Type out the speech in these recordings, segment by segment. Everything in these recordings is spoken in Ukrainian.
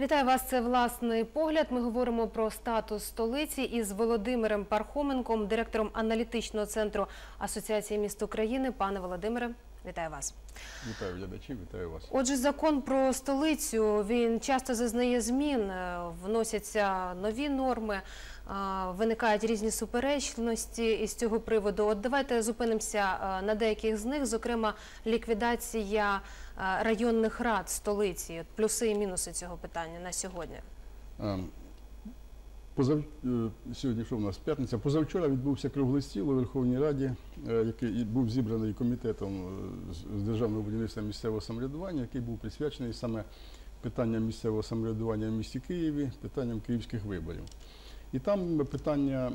Вітаю вас. Це власний погляд. Ми говоримо про статус столиці із Володимиром Пархоменком, директором аналітичного центру Асоціації міст України. Пане Володимире, вітаю вас. Вітаю глядачів, вітаю вас. Отже, закон про столицю він часто зазнає змін, е, вносяться нові норми, е, виникають різні суперечності із цього приводу. От давайте зупинимося е, на деяких з них, зокрема ліквідація районних рад столиці. От плюси і мінуси цього питання на сьогодні. Ем, Позав... е, Сьогодні що в нас п'ятниця. Позавчора відбувся круглий стіл у Верховній Раді, е, який був зібраний комітетом е, з- державного будівництва місцевого самоврядування, який був присвячений саме питанням місцевого самоврядування в місті Києві, питанням київських виборів. І там питання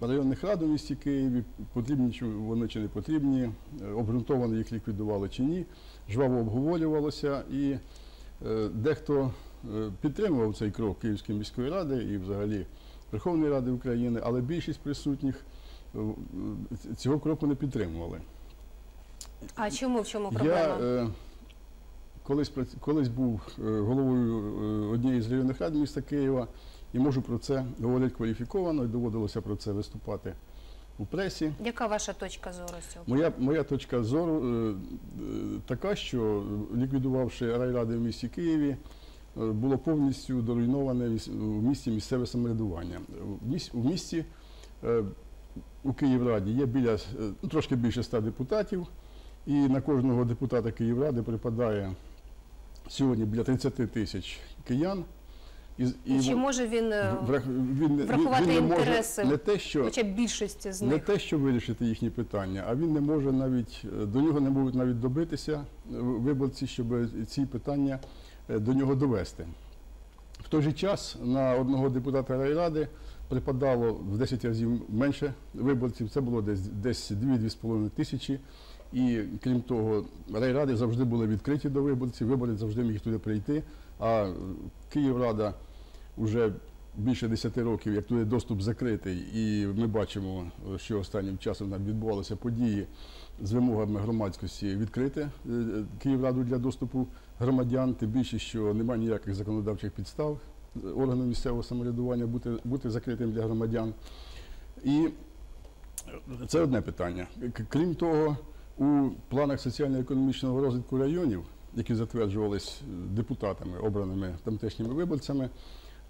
районних рад у місті Києві, потрібні чи вони чи не потрібні, обґрунтовано їх ліквідували чи ні, жваво обговорювалося і дехто підтримував цей крок Київської міської ради і взагалі Верховної Ради України, але більшість присутніх е, е, цього кроку не підтримували. А чому в чому Я проблема? е, колись, колись був е, головою е, однієї з районних рад міста Києва і можу про це говорити кваліфіковано, і доводилося про це виступати у пресі. Яка ваша точка зору цього? Моя, моя точка зору е, е, така, що ліквідувавши райради в місті Києві, е, було повністю доруйноване в місті місцеве самоврядування. В місті, у місті е, у Київраді є біля е, ну, трошки більше ста депутатів, і на кожного депутата Київради припадає сьогодні біля 30 тисяч киян. І, І чи може він е, врах- він, врахувати він не може інтереси не те, що хоча б більшості з не те, що вирішити їхні питання, а він не може навіть е, до нього не можуть навіть добитися е, виборці, щоб ці питання е, до нього довести. В той же час на одного депутата райради припадало в 10 разів менше виборців. Це було десь десь 2-2,5 тисячі. І крім того, райради завжди були відкриті до виборців, виборець завжди міг туди прийти. А е, Київрада вже більше 10 років, як туди доступ закритий, і ми бачимо, що останнім часом там відбувалися події з вимогами громадськості відкрити е, е, Київраду для доступу громадян, тим більше, що немає ніяких законодавчих підстав органу місцевого самоврядування бути, бути закритим для громадян. І це одне питання. Крім того, у планах соціально-економічного розвитку районів, які затверджувались е, депутатами, обраними тамтешніми виборцями,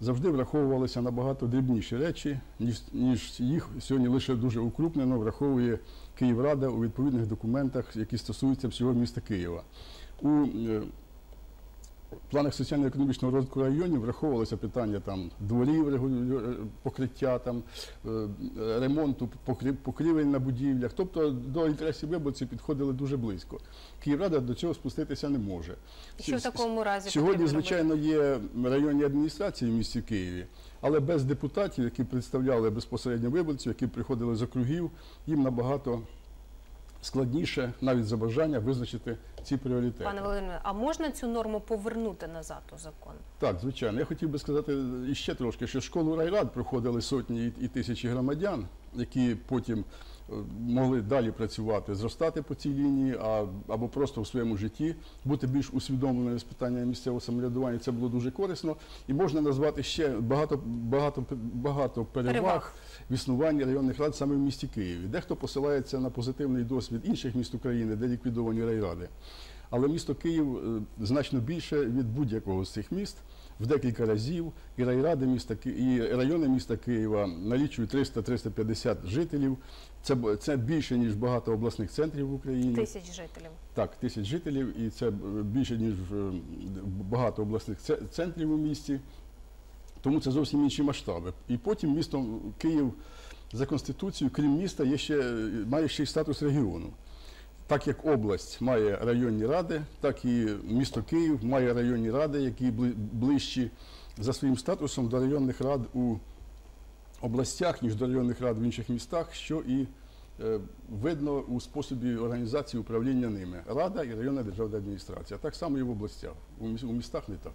завжди враховувалися набагато дрібніші речі, ніж, ніж їх сьогодні лише дуже укрупнено враховує Київрада у відповідних документах, які стосуються всього міста Києва. У е, планах соціально-економічного розвитку районів враховувалося питання там дворів, е, покриття, там, е, ремонту покрів- покрівель на будівлях. Тобто до інтересів виборців підходили дуже близько. Київрада до цього спуститися не може. Що в такому разі Сьогодні, звичайно, є районні адміністрації в місті Києві, але без депутатів, які представляли безпосередньо виборців, які приходили з округів, їм набагато складніше, навіть за бажання, визначити ці пріоритети. Пане Володимире, а можна цю норму повернути назад у закон? Так, звичайно. Я хотів би сказати іще трошки, що школу райрад проходили сотні і- тисячі громадян, які потім могли далі працювати, зростати по цій лінії, а, або просто в своєму житті бути більш усвідомленими з питання місцевого самоврядування. Це було дуже корисно. І можна назвати ще багато, багато, багато переваг, Переваг. в існуванні районних рад саме в місті Києві. Дехто посилається на позитивний досвід інших міст України, де ліквідовані райради. Але місто Київ е, значно більше від будь-якого з цих міст в декілька разів. І райради міста і райони міста Києва налічують 300-350 жителів. Це, це більше ніж багато обласних центрів в Україні. Тисяч жителів. Так, тисяч жителів, і це е, більше ніж е, багато обласних центрів у місті. Тому це зовсім інші масштаби. І потім місто Київ за конституцією, крім міста, є ще, має ще й статус регіону. Так як область має районні ради, так і місто Київ має районні ради, які бли- ближчі за своїм статусом до районних рад у областях, ніж до районних рад в інших містах, що і е, видно у способі організації управління ними. Рада і районна державна адміністрація. Так само і в областях. У містах не так.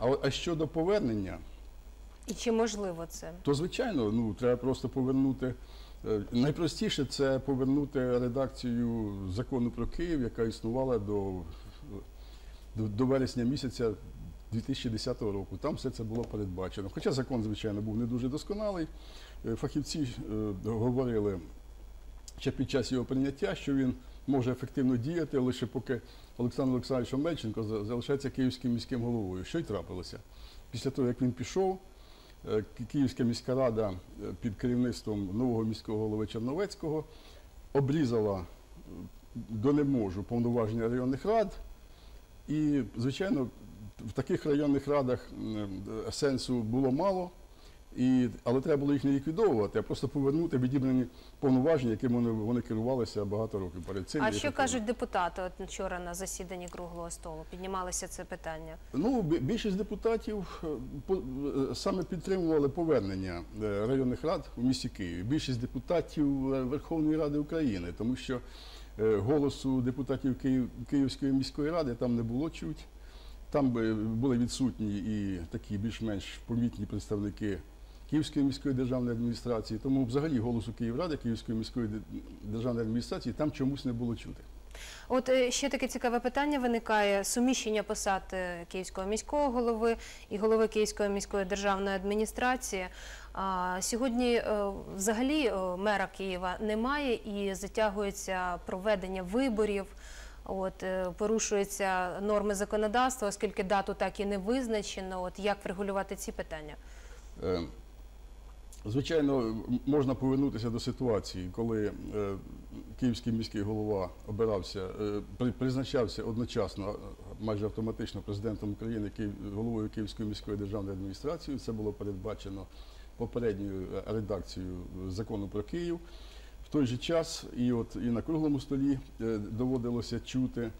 А, а щодо повернення, І чи можливо це? то звичайно, ну треба просто повернути. Е, Найпростіше це повернути редакцію закону про Київ, яка існувала до, до, до вересня місяця 2010 року. Там все це було передбачено. Хоча закон, звичайно, був не дуже досконалий. Е, Фахівці е, говорили ще під час його прийняття, що він може ефективно діяти лише поки Олександр Олександрович Омельченко за- залишається київським міським головою. Що й трапилося? Після того, як він пішов, Київська міська рада е, під керівництвом нового міського голови Черновецького обрізала е, до не можу повноваження районних рад. І, звичайно, в таких районних радах е, сенсу було мало. І, але треба було їх не ліквідовувати, а просто повернути відібрані повноваження, якими вони, вони керувалися багато років перед цим. А що так кажуть депутати от вчора на засіданні круглого столу? Піднімалося це питання. Ну, більшість депутатів е, по- е, саме підтримували повернення е, районних рад у місті Києві. Більшість депутатів Верховної Ради України, тому що голосу депутатів Київ, Київської міської ради там не було чуть. Там були відсутні і такі більш-менш помітні представники Київської міської державної адміністрації. Тому взагалі голосу Київради, Київської міської державної адміністрації там чомусь не було чути. От е, ще таке цікаве питання виникає: суміщення посад е, Київського міського голови і голови Київської міської державної адміністрації. А, сьогодні е, взагалі мера Києва немає і затягується проведення виборів. От порушуються норми законодавства, оскільки дату так і не визначено. От як врегулювати ці питання? Звичайно, можна повернутися до ситуації, коли е, київський міський голова обирався, е, призначався одночасно, майже автоматично президентом України, головою Київської міської державної адміністрації. Це було передбачено попередньою е, редакцією закону про Київ. В той же час і от і на круглому столі доводилося чути,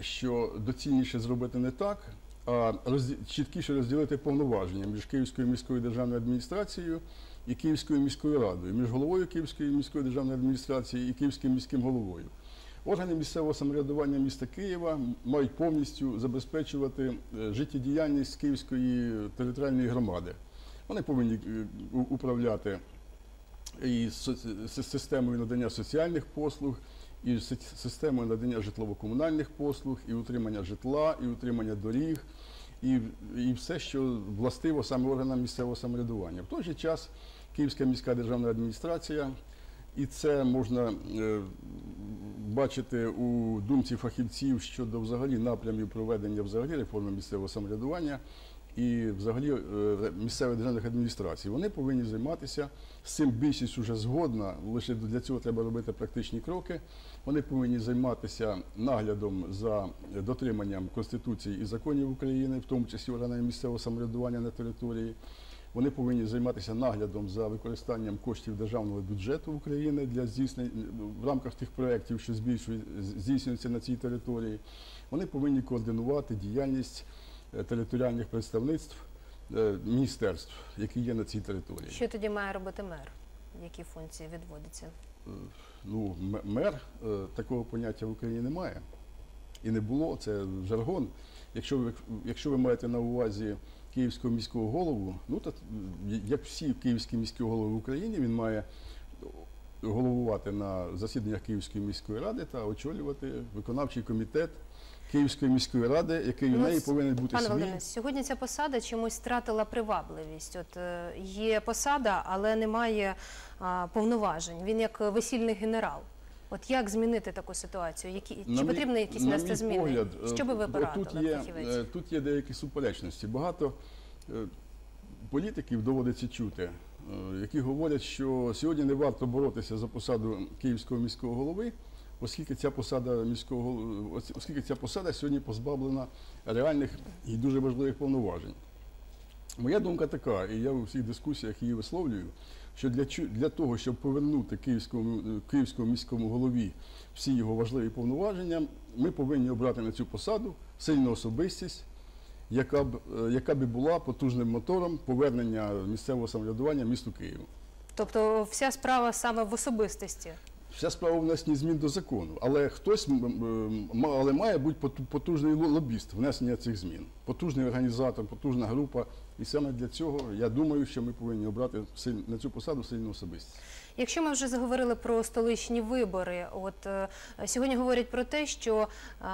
що доцільніше зробити не так, розді... чіткіше розділити повноваження між Київською міською державною адміністрацією і Київською міською радою, між головою Київської міської державної адміністрації і Київським міським головою. Органи місцевого самоврядування міста Києва мають повністю забезпечувати е, життєдіяльність Київської територіальної громади. Вони повинні е, управляти і системою надання соціальних послуг, і си- системою надання житлово-комунальних послуг, і утримання житла, і утримання доріг, і, і все, що властиво саме органам місцевого самоврядування. В той же час Київська міська державна адміністрація, і це можна е, бачити у думці фахівців щодо взагалі напрямів проведення взагалі реформи місцевого самоврядування і взагалі е, місцевих державних адміністрацій. Вони повинні займатися з цим більшість уже згодна. Лише для цього треба робити практичні кроки. Вони повинні займатися наглядом за дотриманням Конституції і законів України, в тому числі органами місцевого самоврядування на території. Вони повинні займатися наглядом за використанням коштів державного бюджету України для здійснення в рамках тих проєктів, що здійснюються на цій території. Вони повинні координувати діяльність територіальних представництв е, міністерств, які є на цій території. Що тоді має робити мер? Які функції відводяться? Е, Ну, мер е, такого поняття в Україні немає. І не було, це жаргон. Якщо ви, якщо ви маєте на увазі київського міського голову, ну то як всі київські міські голови в Україні, він має головувати на засіданнях Київської міської ради та очолювати виконавчий комітет Київської міської ради, який у неї повинен бути Пане свій. Володимире, сьогодні ця посада чомусь втратила привабливість. От е, є посада, але немає а, повноважень. Він як весільний генерал. От як змінити таку ситуацію? Які чи На мій- потрібно якісь на внести зміни? погляд, е, Що би ви порадили, тут є, е, тут є деякі суперечності. Багато е, політиків доводиться чути, е, які говорять, що сьогодні не варто боротися за посаду київського міського голови, оскільки ця посада міського оскільки ця посада сьогодні позбавлена реальних і дуже важливих повноважень. Моя думка така, і я у всіх дискусіях її висловлюю, що для, для того, щоб повернути київському, е, київському міському голові всі його важливі повноваження, ми повинні обрати на цю посаду сильну особистість, яка б, е, яка б була потужним мотором повернення місцевого самоврядування місту Києву. Тобто вся справа саме в особистості. Вся справа в внесенні змін до закону, але хтось але має бути поту- потужний лобіст внесення цих змін, потужний організатор, потужна група. І саме для цього я думаю, що ми повинні обрати на цю посаду сильну особистість. Якщо ми вже заговорили про столичні вибори, от е, сьогодні говорять про те, що е,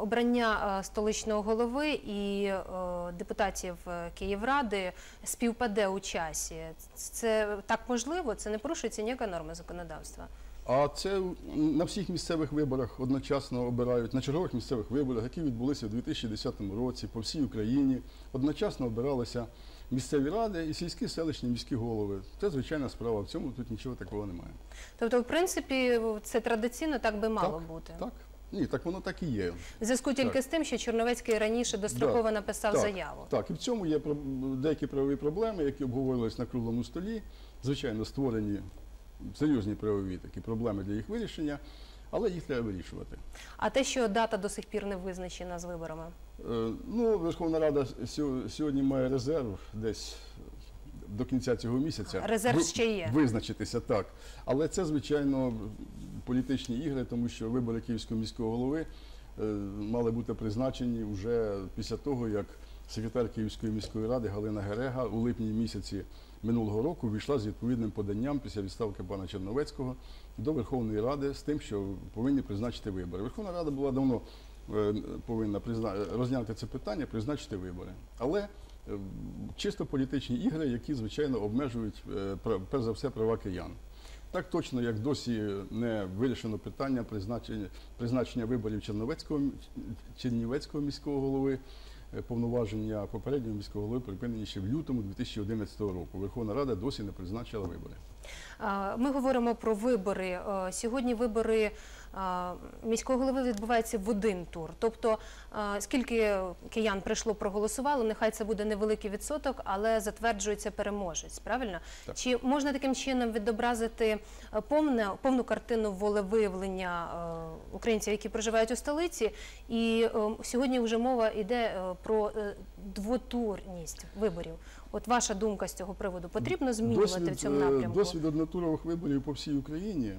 обрання е, столичного голови і е, депутатів е, Київради співпаде у часі. Це так можливо? Це не порушується ніяка норма законодавства. А це на всіх місцевих виборах одночасно обирають, на чергових місцевих виборах, які відбулися у 2010 році по всій Україні, одночасно обиралися місцеві ради і сільські селищні міські голови. Це звичайна справа. В цьому тут нічого такого немає. Тобто, в принципі, це традиційно так би мало Так, бути. Так? Ні, так воно так і є. В зв'язку тільки Так. з тим, що Чорновецький раніше достроково Да. написав так, заяву. Так, і в цьому є деякі правові проблеми, які обговорювалися на круглому столі. Звичайно, створені серйозні правові такі проблеми для їх вирішення, але їх треба вирішувати. А те, що дата до сих пір не визначена з виборами. Е, Ну, Верховна Рада сьо- сьогодні має резерв десь до кінця цього місяця. Резерв ще є. Визначитися, так. Але це, звичайно, політичні ігри, тому що вибори Київського міського голови е, мали бути призначені вже після того, як секретар Київської міської ради Галина Герега у липні місяці минулого року війшла з відповідним поданням після відставки пана Черновецького до Верховної Ради з тим, що повинні призначити вибори. Верховна Рада була давно е, повинна розглянути це питання, призначити вибори. Але е, чисто політичні ігри, які звичайно обмежують е, перш за все права киян. Так точно, як досі не вирішено питання призначення, призначення виборів Чернівецького міського голови, повноваження попереднього міського голови припинені ще в лютому 2011 року. Верховна Рада досі не призначила вибори. Ми говоримо про вибори. Е, Сьогодні вибори міського голови відбуваються в один тур. Тобто, скільки киян прийшло, проголосувало, нехай це буде невеликий відсоток, але затверджується переможець. Правильно? Так. Чи можна таким чином відобразити е, повне, повну картину волевиявлення е, українців, які проживають у столиці? І е, сьогодні вже мова йде про двотурність виборів. От ваша думка з цього приводу потрібно змінювати в цьому е, напрямку? Досвід однотурових виборів по всій Україні е,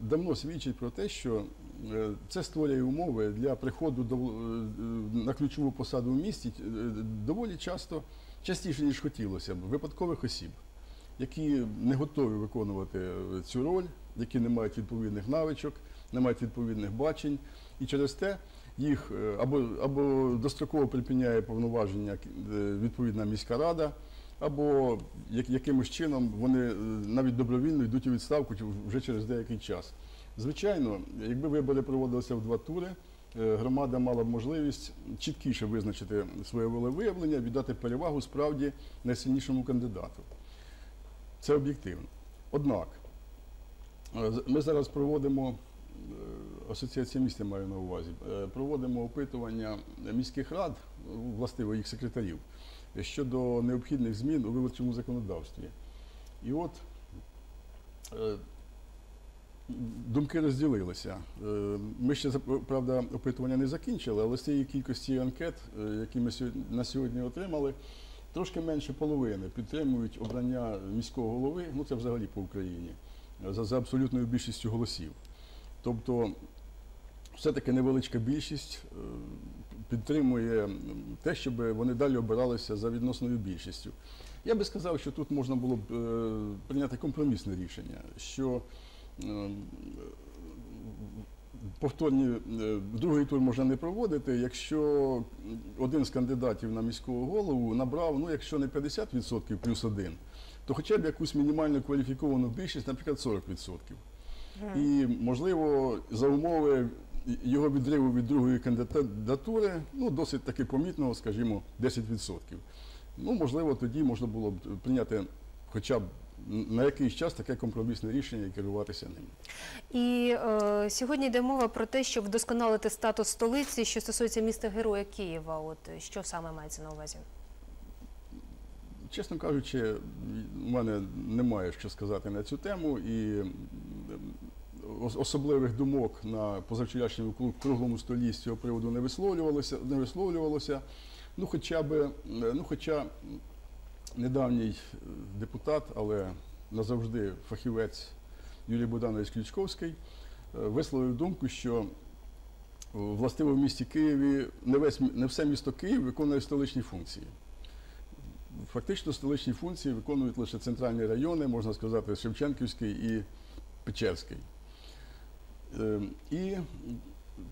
давно свідчить про те, що е, це створює умови для приходу до, на ключову посаду в місті доволі часто, частіше, ніж хотілося б, випадкових осіб, які не готові виконувати цю роль, які не мають відповідних навичок, не мають відповідних бачень, і через те їх е, або, або достроково припиняє повноваження е, відповідна міська рада, або якимось чином вони е, навіть добровільно йдуть у відставку вже через деякий час. Звичайно, якби вибори проводилися в два тури, громада мала б можливість чіткіше визначити своє волевиявлення, віддати перевагу справді найсильнішому кандидату. Це об'єктивно. Однак, ми зараз проводимо, асоціація міста маю на увазі, е, проводимо опитування міських рад, властиво їх секретарів, щодо необхідних змін у виборчому законодавстві. І от е, думки розділилися. Е, Ми ще, правда, опитування не закінчили, але з цієї кількості анкет, які ми на сьогодні отримали, трошки менше половини підтримують обрання міського голови, ну це взагалі по Україні, за, за абсолютною більшістю голосів. Тобто, все-таки невеличка більшість е, підтримує те, щоб вони далі обиралися за відносною більшістю. Я би сказав, що тут можна було б е, прийняти компромісне рішення, що е, повторні другий тур можна не проводити, якщо один з кандидатів на міського голову набрав, ну якщо не 50% плюс один, то хоча б якусь мінімальну кваліфіковану більшість, наприклад, 40%. І, можливо, за умови його відриву від другої кандидатури, ну, досить таки помітного, скажімо, 10%. Ну, можливо, тоді можна було б прийняти хоча б на якийсь час таке компромісне рішення і керуватися ним. І е, сьогодні йде мова про те, щоб вдосконалити статус столиці, що стосується міста Героя Києва. От що саме мається на увазі? Чесно кажучи, у мене немає що сказати на цю тему, і особливих думок на позавчорашньому кру- круглому столі з цього приводу не висловлювалося. Не висловлювалося. Ну, хоча би, е, ну, хоча недавній е, депутат, але назавжди фахівець Юрій Богданович Ключковський е, висловив думку, що властиво в місті Києві не, весь, не все місто Київ виконує столичні функції. Фактично столичні функції виконують лише центральні райони, можна сказати, Шевченківський і Печерський. Е, І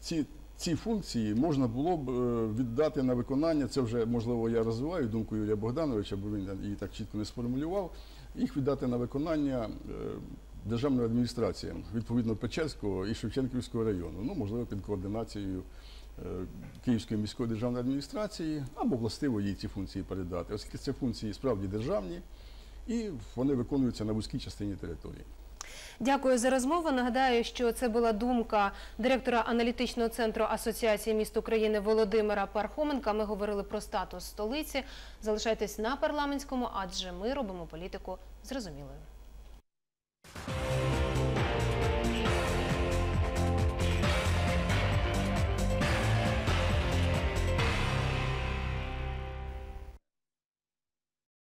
ці, ці функції можна було б е, віддати на виконання. Це вже можливо я розвиваю думку Юрія Богдановича, бо він її так чітко не сформулював. Їх віддати на виконання е, державним адміністраціям, відповідно Печерського і Шевченківського району. Ну, можливо, під координацією е, Київської міської державної адміністрації або властиво їй ці функції передати, оскільки це функції справді державні і вони виконуються на вузькій частині території. Дякую за розмову. Нагадаю, що це була думка директора аналітичного центру Асоціації міст України Володимира Пархоменка. Ми говорили про статус столиці. Залишайтесь на парламентському, адже ми робимо політику зрозумілою.